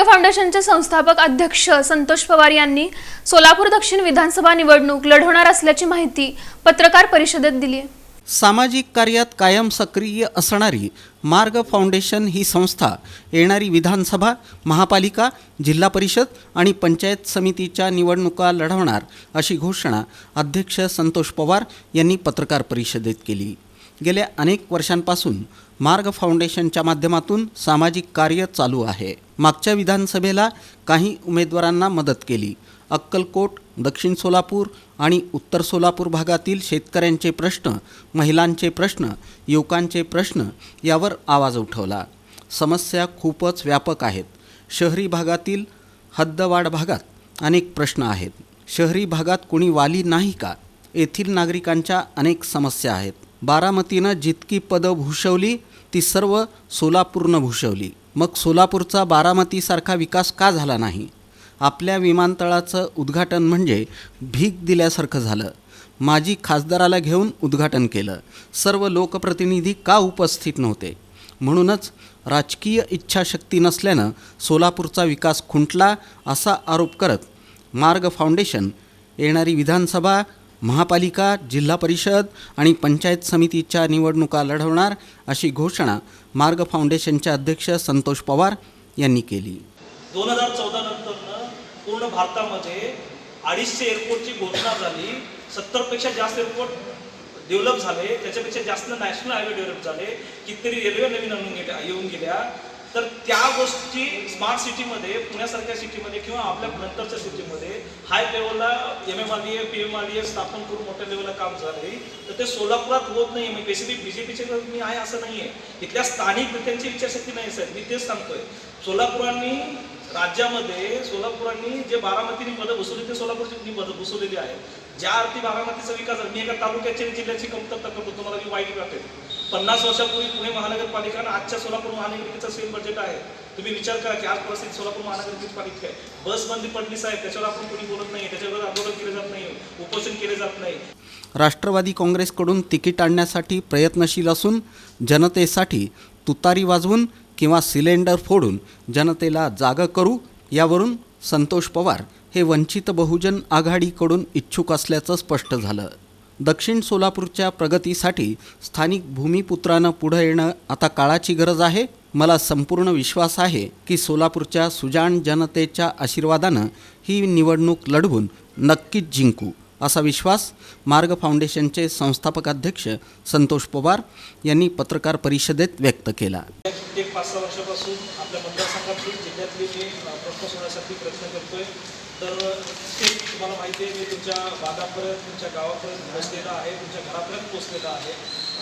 मार्ग फाउंडेशनचे संस्थापक अध्यक्ष संतोष पवार यांनी सोलापूर दक्षिण विधानसभा निवडणूक लढवणार असल्याची माहिती पत्रकार परिषदेत दिली आहे. सामाजिक कार्यात कायम सक्रिय असणारी मार्ग फाउंडेशन ही संस्था येणारी विधानसभा महापालिका जिल्हा परिषद आणि पंचायत समितीच्या निवडणुका लढवणार अशी घोषणा अध्यक्ष संतोष पवार यांनी पत्रकार परिषदेत केली. गेल्या अनेक वर्षांपासून मार्ग फाउंडेशनच्या माध्यमातून सामाजिक कार्य चालू आहे. मागच्या विधानसभेला काही उमेदवारांना मदत केली. अक्कलकोट दक्षिण सोलापूर आणि उत्तर सोलापूर भागातील शेतकऱ्यांचे प्रश्न महिलांचे प्रश्न युवकांचे प्रश्न यावर आवाज उठवला. समस्या खूपच व्यापक आहेत. शहरी भागातील हद्दवाढ भागात अनेक प्रश्न आहेत. शहरी भागात कुणी वाली नाही का? येथील नागरिकांच्या अनेक समस्या आहेत. बारामतीनं जितकी पदं भूषवली ती सर्व सोलापूरनं भूषवली. मग सोलापूरचा बारामतीसारखा विकास का झाला नाही? आपल्या विमानतळाचं उद्घाटन म्हणजे भीक दिल्यासारखं झालं. माजी खासदाराला घेऊन उद्घाटन केलं. सर्व लोकप्रतिनिधी का उपस्थित नव्हते? म्हणूनच राजकीय इच्छाशक्ती नसल्यानं सोलापूरचा विकास खुंटला असा आरोप करत मार्ग फाउंडेशन येणारी विधानसभा महापालिका जिल्हा परिषद आणि पंचायत समितीच्या निवडणुका लढवणार अशी घोषणा मार्ग फाउंडेशनचे अध्यक्ष संतोष पवार यांनी केली. दोन हजार चौदा नंतर पूर्ण भारतामध्ये अडीचशे एअरपोर्टची घोषणा झाली. सत्तरपेक्षा जास्त एअरपोर्ट डेव्हलप झाले. त्याच्यापेक्षा जास्त नॅशनल हायवे डेव्हलप झाले. कितीतरी रेल्वे नवीन आणून गेल्या येऊन गेल्या. तर त्या गोष्टी स्मार्ट सिटीमध्ये पुण्यासारख्या सिटीमध्ये किंवा आपल्या नंतरच्या सिटीमध्ये हाय लेवलला M M R D A P M R D A स्थापन करून मोठ्या लेवलला काम झाले तर ते सोलापुरात होत नाही. म्हणजे बेसिकली बी जे पीचे मी आहे असं नाही आहे इथल्या स्थानिक नेत्यांची इच्छाशक्ती नाही साहेब. मी तेच सांगतोय. सोलापुरांनी राज्यामध्ये सोलापुरांनी जे बारामतीने पदं बसवली ते सोलापूरची पदं बसवलेली आहेत ज्या अर्थी बारामतीचा विकास मी एका तालुक्याच्या जिल्ह्याची कमतरता करतो. तुम्हाला मी वाईट वाटेल. पन्नास वर्षापूर्वी पुणे महानगरपालिका आणि आजच्या सोलापूर महानगरपालिकेचं सेम बजेट आहे. तुम्ही विचार करा की आज परिस्थिती सोलापूर महानगरपालिका आहे. बस बंदी पडली साहेब त्याच्यावर आपण कोणी बोलत नाही त्याच्यावर आंदोलन केले जात नाही उपोषण केले जात नाही. राष्ट्रवादी काँग्रेसकडून तिकीट आणण्यासाठी प्रयत्नशील असून जनतेसाठी तुतारी वाजवून किंवा सिलेंडर फोडून जनतेला जागं करू यावरून संतोष पवार हे वंचित बहुजन आघाडीकडून इच्छुक असल्याचं स्पष्ट झालं. दक्षिण सोलापूरच्या प्रगतीसाठी स्थानिक भूमिपुत्रानं पुढं येणं आता काळाची गरज आहे. मला संपूर्ण विश्वास आहे की सोलापूरच्या सुजाण जनतेच्या आशीर्वादानं ही निवडणूक लढवून नक्कीच जिंकू असा विश्वास मार्ग फाउंडेशनचे संस्थापक अध्यक्ष संतोष पवार यांनी पत्रकार परिषदेत व्यक्त केला. एक पाच सहा वर्षापासून आपल्या मतदारसंघातील जिल्ह्यातले मी प्रश्न सोडवण्यासाठी प्रयत्न करतोय. तर ते तुम्हाला माहिती आहे मी तुमच्या भागापर्यंत तुमच्या गावापर्यंत पोहोचलेला आहे तुमच्या घरापर्यंत पोचलेला आहे.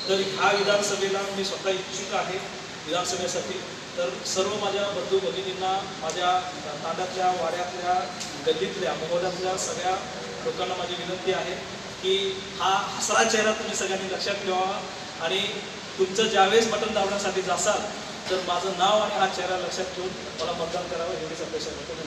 तर ह्या विधानसभेला मी स्वतः इच्छुक आहे विधानसभेसाठी. तर सर्व माझ्या बंधू भगिनींना माझ्या तांड्यातल्या वाड्यातल्या गल्लीतल्या मोहल्यातल्या सगळ्या लोकांना माझी विनंती आहे की हा हसरा चेहरा तुम्ही सगळ्यांनी लक्षात ठेवा आणि तुमचं ज्यावेळेस बटन दाबण्यासाठी जासाल तर माझं नाव आणि हा चेहरा लक्षात ठेवून मला मतदान करावं एवढीच अपेक्षा करतो